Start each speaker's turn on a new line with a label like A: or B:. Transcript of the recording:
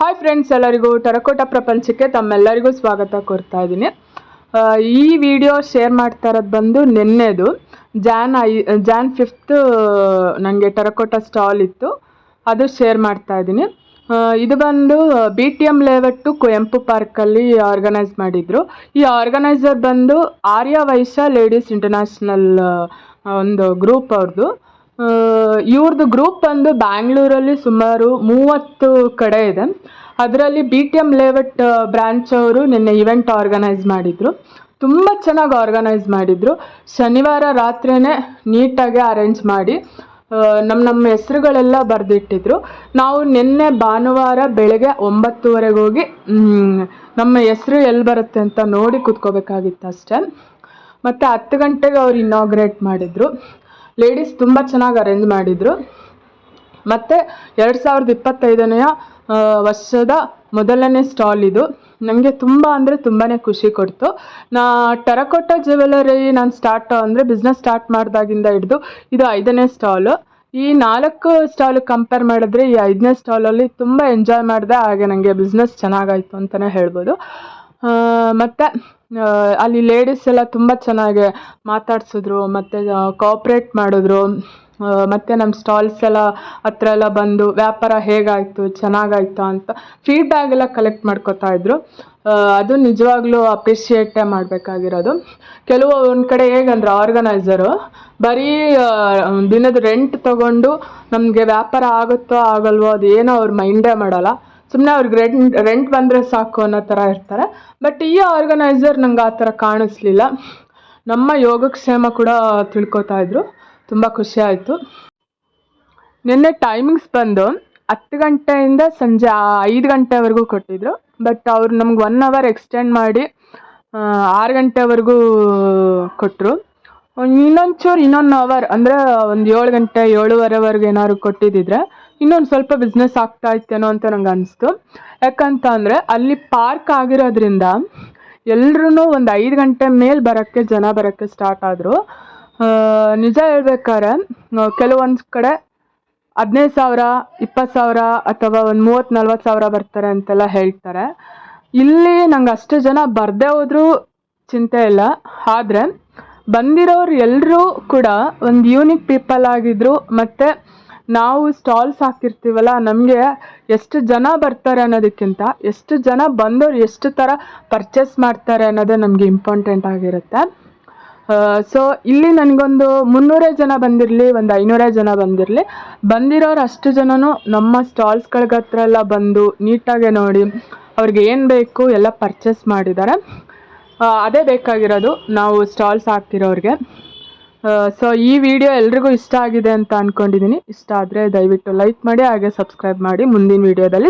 A: Hi friends ಎಲ್ಲರಿಗೂ ಟರಕೋಟ ಪ್ರಪಂಚಕ್ಕೆ ತಮ್ಮೆಲ್ಲರಿಗೂ ಸ್ವಾಗತ ಕೊಡ್ತಾ ಇದ್ದೀನಿ. ಈ ವಿಡಿಯೋ ಶೇರ್ ಮಾಡ್ತಾ ಇರೋದು ಬಂದು ನಿನ್ನೆದು ಜಾನ್ ಐ ಜಾನ್ ಫಿಫ್ತ್ ನನಗೆ ಟರಕೋಟ ಸ್ಟಾಲ್ ಇತ್ತು. ಅದು ಶೇರ್ ಮಾಡ್ತಾ ಇದ್ದೀನಿ. ಇದು ಬಂದು B T M layout Kuvempu ಪಾರ್ಕಲ್ಲಿ ಆರ್ಗನೈಸ್ ಮಾಡಿದ್ರು. ಈ ಆರ್ಗನೈಸರ್ ಬಂದು ಆರ್ಯ ವೈಶ್ಯ ಲೇಡೀಸ್ ಇಂಟರ್ನ್ಯಾಷನಲ್ ಒಂದು ಗ್ರೂಪ್ ಅವ್ರದ್ದು ಇವ್ರದ್ದು ಗ್ರೂಪ್ ಬಂದು ಬ್ಯಾಂಗ್ಳೂರಲ್ಲಿ ಸುಮಾರು ಮೂವತ್ತು ಕಡೆ ಇದೆ. ಅದರಲ್ಲಿ B T M layout branch ಅವರು ನಿನ್ನೆ ಇವೆಂಟ್ ಆರ್ಗನೈಸ್ ಮಾಡಿದ್ರು. ತುಂಬ ಚೆನ್ನಾಗಿ ಆರ್ಗನೈಸ್ ಮಾಡಿದ್ರು. ಶನಿವಾರ ರಾತ್ರಿನೇ ನೀಟಾಗಿ ಅರೇಂಜ್ ಮಾಡಿ ನಮ್ಮ ನಮ್ಮ ಹೆಸರುಗಳೆಲ್ಲ ಬರೆದಿಟ್ಟಿದ್ರು. ನಾವು ನಿನ್ನೆ ಭಾನುವಾರ ಬೆಳಗ್ಗೆ ಒಂಬತ್ತುವರೆಗೆ ಹೋಗಿ ನಮ್ಮ ಹೆಸರು ಎಲ್ಲಿ ಬರುತ್ತೆ ಅಂತ ನೋಡಿ ಕೂತ್ಕೋಬೇಕಾಗಿತ್ತು ಅಷ್ಟೇ ಮತ್ತು ಹತ್ತು ಗಂಟೆಗೆ ಅವ್ರು ಇನಾಗ್ರೇಟ್ ಮಾಡಿದರು. ಲೇಡೀಸ್ ತುಂಬ ಚೆನ್ನಾಗಿ ಅರೇಂಜ್ ಮಾಡಿದರು. ಮತ್ತು ಎರಡು ಸಾವಿರದ ಇಪ್ಪತ್ತೈದನೆಯ ವರ್ಷದ ಮೊದಲನೇ ಸ್ಟಾಲ್ ಇದು. ನನಗೆ ತುಂಬ ಅಂದರೆ ತುಂಬಾ ಖುಷಿ ಕೊಡ್ತು. ನಾ ಟೆರಕೋಟ ಜ್ಯುವೆಲರಿ ನಾನು ಸ್ಟಾರ್ಟ್ ಅಂದರೆ ಬಿಸ್ನೆಸ್ ಸ್ಟಾರ್ಟ್ ಮಾಡಿದಾಗಿಂದ ಹಿಡಿದು ಇದು ಐದನೇ ಸ್ಟಾಲು ಈ ನಾಲ್ಕು ಸ್ಟಾಲ್ ಕಂಪೇರ್ ಮಾಡಿದ್ರೆ ಈ ಐದನೇ ಸ್ಟಾಲಲ್ಲಿ ತುಂಬ ಎಂಜಾಯ್ ಮಾಡಿದೆ, ಹಾಗೆ ನನಗೆ ಬಿಸ್ನೆಸ್ ಚೆನ್ನಾಗಾಯಿತು ಅಂತಲೇ ಹೇಳ್ಬೋದು. ಮತ್ತೆ ಅಲ್ಲಿ ಲೇಡೀಸ್ ಎಲ್ಲ ತುಂಬ ಚೆನ್ನಾಗಿ ಮಾತಾಡಿಸಿದ್ರು, ಮತ್ತು ಕೋಪ್ರೇಟ್ ಮಾಡಿದ್ರು. ಮತ್ತು ನಮ್ಮ ಸ್ಟಾಲ್ಸ್ ಎಲ್ಲ ಹತ್ರ ಎಲ್ಲ ಬಂದು ವ್ಯಾಪಾರ ಹೇಗಾಯಿತು, ಚೆನ್ನಾಗಾಯ್ತಾ ಅಂತ ಫೀಡ್ಬ್ಯಾಕ್ ಎಲ್ಲ ಕಲೆಕ್ಟ್ ಮಾಡ್ಕೋತಾ ಇದ್ರು. ಅದು ನಿಜವಾಗ್ಲೂ ಅಪ್ರಿಷಿಯೇಟೇ ಮಾಡಬೇಕಾಗಿರೋದು. ಕೆಲವು ಒಂದು ಕಡೆ ಹೇಗಂದ್ರೆ ಆರ್ಗನೈಸರು ಬರೀ ದಿನದ ರೆಂಟ್ ತಗೊಂಡು ನಮಗೆ ವ್ಯಾಪಾರ ಆಗುತ್ತೋ, ಆಗಲ್ವೋ, ಅದೇನೋ ಅವ್ರು ಮೈಂಡೇ ಮಾಡಲ್ಲ. ಸುಮ್ಮನೆ ಅವ್ರಿಗೆ ರೆಂಟ್ ರೆಂಟ್ ಬಂದರೆ ಸಾಕು ಅನ್ನೋ ಥರ ಇರ್ತಾರೆ. ಬಟ್ ಈ ಆರ್ಗನೈಸರ್ ನಂಗೆ ಆ ಥರ ಕಾಣಿಸ್ಲಿಲ್ಲ. ನಮ್ಮ ಯೋಗಕ್ಷೇಮ ಕೂಡ ತಿಳ್ಕೊತಾ ಇದ್ರು. ತುಂಬ ಖುಷಿ ಆಯಿತು. ನಿನ್ನೆ ಟೈಮಿಂಗ್ಸ್ ಬಂದು ಹತ್ತು ಗಂಟೆಯಿಂದ ಸಂಜೆ ಐದು ಗಂಟೆವರೆಗೂ ಕೊಟ್ಟಿದ್ರು. ಬಟ್ ಅವ್ರು ನಮ್ಗೆ ಒನ್ ಅವರ್ ಎಕ್ಸ್ಟೆಂಡ್ ಮಾಡಿ ಆರು ಗಂಟೆವರೆಗೂ ಕೊಟ್ಟರು ಇನ್ನೊಂಚೂರು ಇನ್ನೊಂದು ಅವರ್ ಅಂದರೆ ಒಂದು ಏಳು ಗಂಟೆ ಏಳುವರೆವರೆಗೆ ಏನಾದ್ರು ಕೊಟ್ಟಿದ್ದಿದ್ರೆ ಇನ್ನೊಂದು ಸ್ವಲ್ಪ ಬಿಸ್ನೆಸ್ ಆಗ್ತಾ ಇತ್ತೇನೋ ಅಂತ ನಂಗೆ ಅನಿಸ್ತು. ಯಾಕಂತ ಅಂದರೆ ಅಲ್ಲಿ ಪಾರ್ಕ್ ಆಗಿರೋದ್ರಿಂದ ಎಲ್ರೂ ಒಂದು ಐದು ಗಂಟೆ ಮೇಲೆ ಬರೋಕ್ಕೆ, ಜನ ಬರೋಕ್ಕೆ ಸ್ಟಾರ್ಟ್ ಆದರು. ನಿಜ ಹೇಳ್ಬೇಕಾದ್ರೆ ಕೆಲವೊಂದು ಕಡೆ ಹದಿನೈದು ಸಾವಿರ ಇಪ್ಪತ್ತು ಸಾವಿರ ಅಥವಾ ಒಂದು ಮೂವತ್ತು, ನಲ್ವತ್ತು ಸಾವಿರ ಬರ್ತಾರೆ ಅಂತೆಲ್ಲ ಹೇಳ್ತಾರೆ. ಇಲ್ಲಿ ನಂಗೆ ಅಷ್ಟು ಜನ ಬರದೇ ಹೋದರೂ ಚಿಂತೆ ಇಲ್ಲ. ಆದರೆ ಬಂದಿರೋರು ಎಲ್ಲರೂ ಕೂಡ ಒಂದು ಯೂನಿಕ್ ಪೀಪಲ್ ಆಗಿದ್ರು ಮತ್ತು ನಾವು ಸ್ಟಾಲ್ಸ್ ಹಾಕಿರ್ತೀವಲ್ಲ, ನಮಗೆ ಎಷ್ಟು ಜನ ಬರ್ತಾರೆ ಅನ್ನೋದಕ್ಕಿಂತ ಎಷ್ಟು ಜನ ಬಂದವ್ರು ಎಷ್ಟು ಥರ ಪರ್ಚೇಸ್ ಮಾಡ್ತಾರೆ ಅನ್ನೋದೇ ನಮಗೆ ಇಂಪಾರ್ಟೆಂಟ್ ಆಗಿರುತ್ತೆ. ಸೊ ಇಲ್ಲಿ ನನಗೊಂದು ಮುನ್ನೂರೇ ಜನ ಬಂದಿರಲಿ, ಒಂದು ಐನೂರೇ ಜನ ಬಂದಿರಲಿ. ಬಂದಿರೋರು ಅಷ್ಟು ಜನನು ನಮ್ಮ ಸ್ಟಾಲ್ಸ್ಗಳಿಗೆ ಹತ್ರ ಎಲ್ಲ ಬಂದು ನೀಟಾಗೆ ನೋಡಿ ಅವ್ರಿಗೆ ಏನು ಬೇಕು ಎಲ್ಲ ಪರ್ಚೇಸ್ ಮಾಡಿದ್ದಾರೆ. ಅದೇ ಬೇಕಾಗಿರೋದು ನಾವು ಸ್ಟಾಲ್ಸ್ ಹಾಕ್ತಿರೋರಿಗೆ. ಸೊ ಈ ವಿಡಿಯೋ ಎಲ್ರಿಗೂ ಇಷ್ಟ ಆಗಿದೆ ಅಂತ ಅಂದ್ಕೊಂಡಿದ್ದೀನಿ ಇಷ್ಟ ಆದರೆ ದಯವಿಟ್ಟು ಲೈಕ್ ಮಾಡಿ, ಹಾಗೆ ಸಬ್ಸ್ಕ್ರೈಬ್ ಮಾಡಿ ಮುಂದಿನ ವಿಡಿಯೋದಲ್ಲಿ